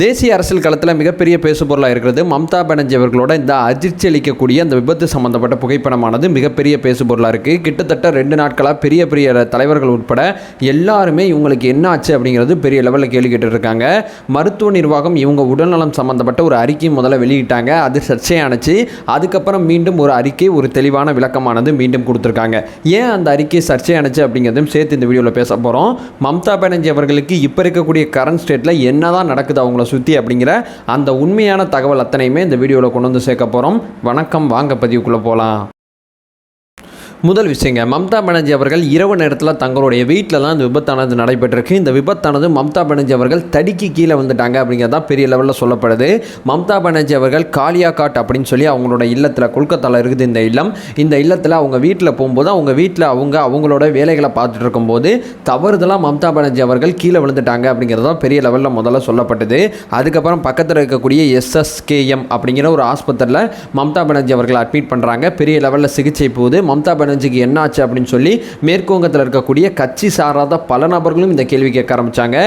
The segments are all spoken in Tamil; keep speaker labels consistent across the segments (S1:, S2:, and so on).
S1: தேசிய அரசியல் களத்தில் மிகப்பெரிய பேசுபொருளாக இருக்கிறது மம்தா பானர்ஜி அவர்களோட இந்த அதிர்ச்சி அளிக்கக்கூடிய அந்த விபத்து சம்பந்தப்பட்ட புகைப்படமானது மிகப்பெரிய பேசுபொருளாக இருக்குது கிட்டத்தட்ட ரெண்டு நாட்களாக பெரிய பெரிய தலைவர்கள் உட்பட எல்லாருமே இவங்களுக்கு என்ன ஆச்சு அப்படிங்கிறது பெரிய லெவலில் கேள்வி இருக்காங்க மருத்துவ நிர்வாகம் இவங்க உடல்நலம் சம்பந்தப்பட்ட ஒரு அறிக்கை முதல்ல வெளியிட்டாங்க. அது சர்ச்சையானச்சு அதுக்கப்புறம் மீண்டும் ஒரு அறிக்கை ஒரு தெளிவான விளக்கமானது மீண்டும் கொடுத்துருக்காங்க. ஏன் அந்த அறிக்கை சர்ச்சையானச்சு அப்படிங்கிறதும் சேர்த்து இந்த வீடியோவில் பேச போகிறோம் மம்தா பானர்ஜி அவர்களுக்கு இப்போ இருக்கக்கூடிய கரண்ட் ஸ்டேட்டில் என்னதான் நடக்குது அவங்கள சுற்றி அப்படிங்கிற அந்த உண்மையான தகவல் அத்தனையுமே இந்த வீடியோவில் கொண்டு வந்து சேர்க்க போகிறோம் வணக்கம் வாங்க பதிவுக்குள்ளே போகலாம் முதல் விஷயங்க மம்தா பானர்ஜி அவர்கள் இரவு நேரத்தில் தங்களுடைய வீட்டில் தான் இந்த விபத்தானது நடைபெற்றிருக்கு. இந்த விபத்தானது மம்தா பானர்ஜி அவர்கள் தடிக்கு கீழே வந்துட்டாங்க அப்படிங்கிறது தான் பெரிய லெவலில் சொல்லப்படுது. மம்தா பானர்ஜி அவர்கள் காலியா காட் அப்படின்னு சொல்லி அவங்களோட இல்லத்தில் கொல்கத்தாவில் இருக்குது இந்த இல்லம். இந்த இல்லத்தில் அவங்க வீட்டில் போகும்போது அவங்க வீட்டில் அவங்க அவங்களோட வேலைகளை பார்த்துட்டு இருக்கும்போது தவறுதலாக மம்தா பானர்ஜி அவர்கள் கீழே விழுந்துட்டாங்க அப்படிங்கிறது தான் பெரிய லெவலில் முதல்ல சொல்லப்பட்டது. அதுக்கப்புறம் பக்கத்தில் இருக்கக்கூடிய எஸ்எஸ்கேஎம் அப்படிங்கிற ஒரு ஆஸ்பத்திரியில் மம்தா பானர்ஜி அவர்கள் அட்மிட் பண்ணுறாங்க பெரிய லெவலில் சிகிச்சை போகுது. மம்தா பானர்ஜி என்ன ஆச்சு அப்படின்னு சொல்லி மேற்குவங்கத்தில் இருக்கக்கூடிய கட்சி சாராத பல நபர்களும் இந்த கேள்வி கேட்க ஆரம்பித்தாங்க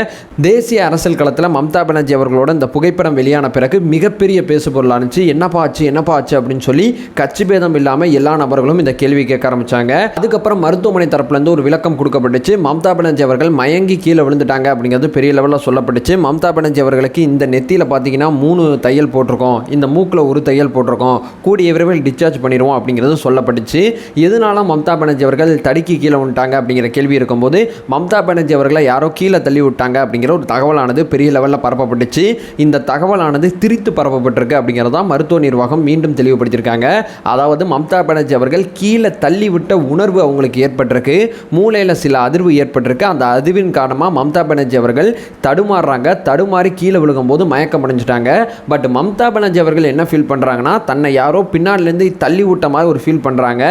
S1: தேசிய அரசியல் களத்தில் மம்தா பானர்ஜி அவர்களோட இந்த புகைப்படம் வெளியான பிறகு மிகப்பெரிய பேசுபொருளானுச்சு என்னப்பா ஆச்சு என்னப்பா ஆச்சு அப்படின்னு சொல்லி கட்சி பேதம் இல்லாமல் எல்லா நபர்களும் இந்த கேள்வி கேட்க ஆரம்பித்தாங்க அதுக்கப்புறம் மருத்துவமனை தரப்புலேருந்து ஒரு விளக்கம் கொடுக்கப்பட்டுச்சு. மம்தா பானர்ஜி அவர்கள் மயங்கி கீழே விழுந்துட்டாங்க அப்படிங்கிறது பெரிய லெவலில் சொல்லப்பட்டுச்சு. மம்தா பானர்ஜி அவர்களுக்கு இந்த நெத்தியில் பார்த்தீங்கன்னா மூணு தையல் போட்டிருக்கோம். இந்த மூக்கில் ஒரு தையல் போட்டிருக்கோம். கூடிய விரைவில் டிஸ்சார்ஜ் பண்ணிடுவோம் அப்படிங்கிறது சொல்லப்பட்டுச்சு. எதனால மம்தா பானர்ஜி அவர்கள் தடுக்கி கீழே விட்டாங்க அப்படிங்கிற கேள்வி இருக்கும்போது மம்தா பானர்ஜி அவர்களை யாரோ கீழே தள்ளி விட்டாங்க அப்படிங்கிற ஒரு தகவலானது பெரிய லெவலில் பரப்பப்பட்டுச்சு. இந்த தகவலானது திரித்து பரப்பப்பட்டிருக்கு அப்படிங்கிறதா மருத்துவ நிர்வாகம் மீண்டும் தெளிவுபடுத்தியிருக்காங்க. அதாவது மம்தா பானர்ஜி அவர்கள் கீழே தள்ளி விட்ட உணர்வு அவங்களுக்கு ஏற்பட்டிருக்கு. மூளையில் சில அதிர்வு ஏற்பட்டிருக்கு. அந்த அதிர்வின் காரணமாக மம்தா பானர்ஜி அவர்கள் தடுமாறுறாங்க. தடுமாறி கீழே விழுகும்போது மயக்கம் அடைஞ்சிட்டாங்க. பட் மம்தா பானர்ஜி அவர்கள் என்ன ஃபீல் பண்ணுறாங்கன்னா தன்னை யாரோ பின்னாடிலேருந்து தள்ளி விட்ட மாதிரி ஒரு ஃபீல் பண்ணுறாங்க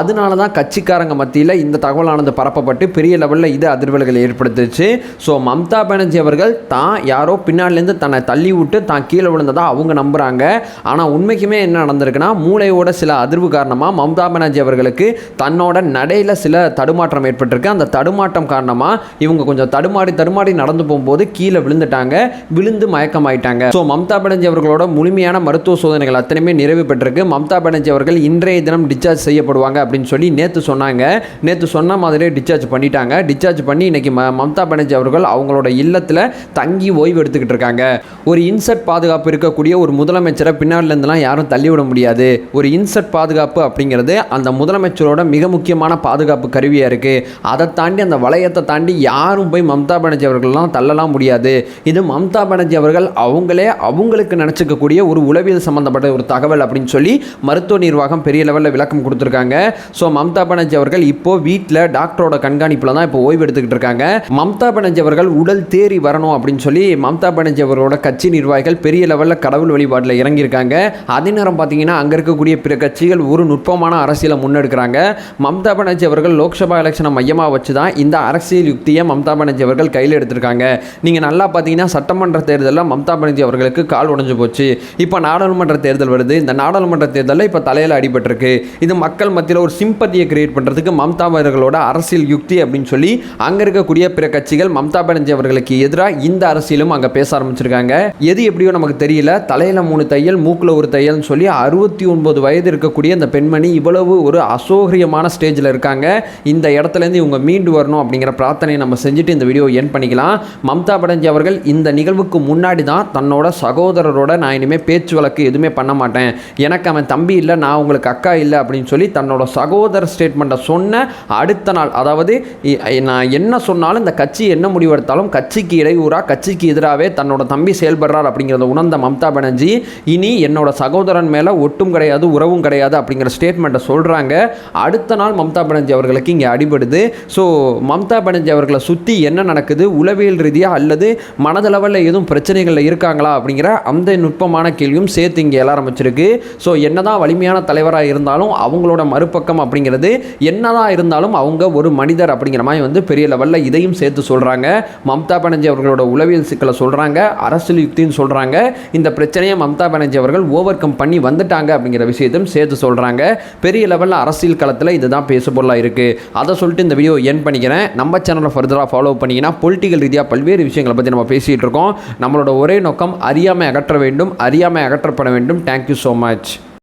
S1: அதனால தான் கட்சிக்காரங்க மத்தியில் இந்த தகவலானது பரப்பப்பட்டு பெரிய லெவலில் இது அதிர்வல்களை ஏற்படுத்துச்சு. ஸோ மம்தா பானர்ஜி அவர்கள் தான் யாரோ பின்னாடிலேருந்து தன்னை தள்ளி விட்டு தான் கீழே விழுந்ததாக அவங்க நம்புகிறாங்க ஆனால் உண்மைக்குமே என்ன நடந்திருக்குன்னா மூளையோட சில அதிர்வு காரணமாக மம்தா பானர்ஜி அவர்களுக்கு தன்னோட நடையில் சில தடுமாற்றம் ஏற்பட்டிருக்கு. அந்த தடுமாற்றம் காரணமாக இவங்க கொஞ்சம் தடுமாறி தடுமாறி நடந்து போகும்போது கீழே விழுந்துட்டாங்க. விழுந்து மயக்கமாயிட்டாங்க. ஸோ மம்தா பானர்ஜி அவர்களோட முழுமையான மருத்துவ சோதனைகள் அத்தனையுமே நிறைவு பெற்றிருக்கு. மம்தா பானர்ஜி அவர்கள் இன்றைய தினம் டிஸ்சார்ஜ் செய்யப்படுவாங்க அப்படின்னு சொல்லி நேற்று சொன்னாங்க. நேற்று சொன்ன மாதிரியே டிஸ்சார்ஜ் பண்ணிட்டாங்க. டிஸ்சார்ஜ் பண்ணி இன்னைக்கு ம மம்தா பானர்ஜி அவர்கள் அவங்களோட இல்லத்தில் தங்கி ஓய்வு எடுத்துக்கிட்டு இருக்காங்க. ஒரு இன்செட் பாதுகாப்பு இருக்கக்கூடிய ஒரு முதலமைச்சரை பின்னாடிலேருந்துலாம் யாரும் தள்ளிவிட முடியாது. ஒரு இன்செட் பாதுகாப்பு அப்படிங்கிறது அந்த முதலமைச்சரோட மிக முக்கியமான பாதுகாப்பு கருவியாக இருக்குது அதை தாண்டி அந்த வளையத்தை தாண்டி யாரும் போய் மம்தா பானர்ஜி அவர்கள்லாம் தள்ளலாம் முடியாது. இது மம்தா பானர்ஜி அவர்கள் அவங்களே அவங்களுக்கு நினச்சிக்கக்கூடிய ஒரு உளவியல் சம்மந்தப்பட்ட ஒரு தகவல் அப்படின்னு சொல்லி மருத்துவ நிர்வாகம் பெரிய லெவலில் விளக்கம் கொடுத்துருக்காங்க. ஸோ மம்தா பானர்ஜி அவர்கள் இப்போ வீட்டில் டாக்டரோட கண்காணிப்பில் தான் இப்போ ஓய்வு எடுத்துக்கிட்டு இருக்காங்க. மம்தா பானர்ஜி அவர்கள் உடல் தேறி வரணும் அப்படின்னு சொல்லி மம்தா பானர்ஜி அவர்களோட கட்சி நிர்வாகிகள் பெரிய லெவலில் கடவுள் வழிபாட்டில் இறங்கியிருக்காங்க. அதே நேரம் பார்த்தீங்கன்னா அங்கே இருக்கக்கூடிய பிற கட்சிகள் ஒரு நுட்பமான அரசியலை முன்னெடுக்கிறாங்க. மம்தா பானர்ஜி அவர்கள் லோக்சபா எலெக்ஷனை மையமாக வச்சு தான் இந்த அரசியல் யுக்தியை மம்தா பானர்ஜி அவர்கள் கையில் எடுத்திருக்காங்க. நீங்கள் நல்லா பார்த்தீங்கன்னா சட்டமன்ற தேர்தலில் மம்தா பானர்ஜி அவர்களுக்கு கால் உடஞ்சு போச்சு. இப்போ நாடாளுமன்ற தேர்தல் வருது. இந்த நாடாளுமன்ற தேர்தலில் இப்போ தலையில் அடிபட்டிருக்கு. இது மக்கள் மத்தியில் ஒரு சிம் சிம்பத்தியை கிரியேட் பண்ணுறதுக்கு மம்தா அவர்களோட அரசியல் யுக்தி அப்படின்னு சொல்லி அங்கே இருக்கக்கூடிய பிற கட்சிகள் மம்தா பானர்ஜி அவர்களுக்கு எதிராக இந்த அரசியலும் அங்கே பேச ஆரம்பிச்சிருக்காங்க. எது எப்படியோ நமக்கு தெரியல. தலையில் மூணு தையல் மூக்கில் ஒரு தையல்னு சொல்லி அறுபத்தி ஒன்பது வயது இருக்கக்கூடிய இந்த பெண்மணி இவ்வளவு ஒரு அசோகரியமான ஸ்டேஜில் இருக்காங்க. இந்த இடத்துலேருந்து இவங்க மீண்டு வரணும் அப்படிங்கிற பிரார்த்தனையை நம்ம செஞ்சுட்டு இந்த வீடியோ என் பண்ணிக்கலாம். மம்தா பானர்ஜி அவர்கள் இந்த நிகழ்வுக்கு முன்னாடி தான் தன்னோட சகோதரரோட நான் இனிமேல் பேச்சு வழக்கு எதுவுமே பண்ண மாட்டேன். எனக்கு அவன் தம்பி இல்லை நான் உங்களுக்கு அக்கா இல்லை அப்படின்னு சொல்லி தன்னோட சகோதர ஸ்டேட்மெண்ட்டை சொன்ன அடுத்த நாள் அதாவது நான் என்ன சொன்னாலும் இந்த கட்சி என்ன முடிவெடுத்தாலும் கட்சிக்கு இடையூறாக கட்சிக்கு எதிராகவே தன்னோட தம்பி செயல்படுறார் அப்படிங்கிறத உணர்ந்த மம்தா பானர்ஜி இனி என்னோட சகோதரன் மேலே ஒட்டும் கிடையாது உறவும் கிடையாது அப்படிங்கிற ஸ்டேட்மெண்ட்டை சொல்கிறாங்க அடுத்த நாள் மம்தா பானர்ஜி அவர்களுக்கு இங்கே அடிபடுது. ஸோ மம்தா பானர்ஜி அவர்களை சுற்றி என்ன நடக்குது? உளவியல் ரீதியாக அல்லது மனதளவில் எதுவும் பிரச்சனைகளில் இருக்காங்களா அப்படிங்கிற அந்த நுட்பமான கேள்வியும் சேர்த்து இங்கே எழ ஆரம்பிச்சிருக்கு ஸோ என்னதான் வலிமையான தலைவராக இருந்தாலும் அவங்களோட மறுபக்கம் அப்படிங்கிறது என்னதான் இருந்தாலும் அவங்க ஒரு மனிதர் அப்படிங்கிற மாதிரி வந்து பெரிய லெவலில் இதையும் சேர்த்து சொல்கிறாங்க மம்தா பானர்ஜி அவர்களோட உளவியல் சிக்கலை சொல்கிறாங்க அரசியல் யுக்தின்னு சொல்கிறாங்க இந்த பிரச்சனையை மம்தா பானர்ஜி அவர்கள் ஓவர் கம் பண்ணி வந்துட்டாங்க அப்படிங்கிற விஷயத்தையும் சேர்த்து சொல்கிறாங்க பெரிய லெவலில் அரசியல் களத்தில் இதுதான் பேசுபொருளாக இருக்குது அதை சொல்லிட்டு இந்த வீடியோ என் பண்ணிக்கிறேன். நம்ம சேனலை ஃபர்தராக ஃபாலோ பண்ணிங்கன்னா பொலிட்டிக்கல் ரீதியாக பல்வேறு விஷயங்களை பற்றி நம்ம பேசிகிட்டு இருக்கோம். நம்மளோட ஒரே நோக்கம் அறியாமை அகற்ற வேண்டும் அறியாமை அகற்றப்பட வேண்டும். Thank you so much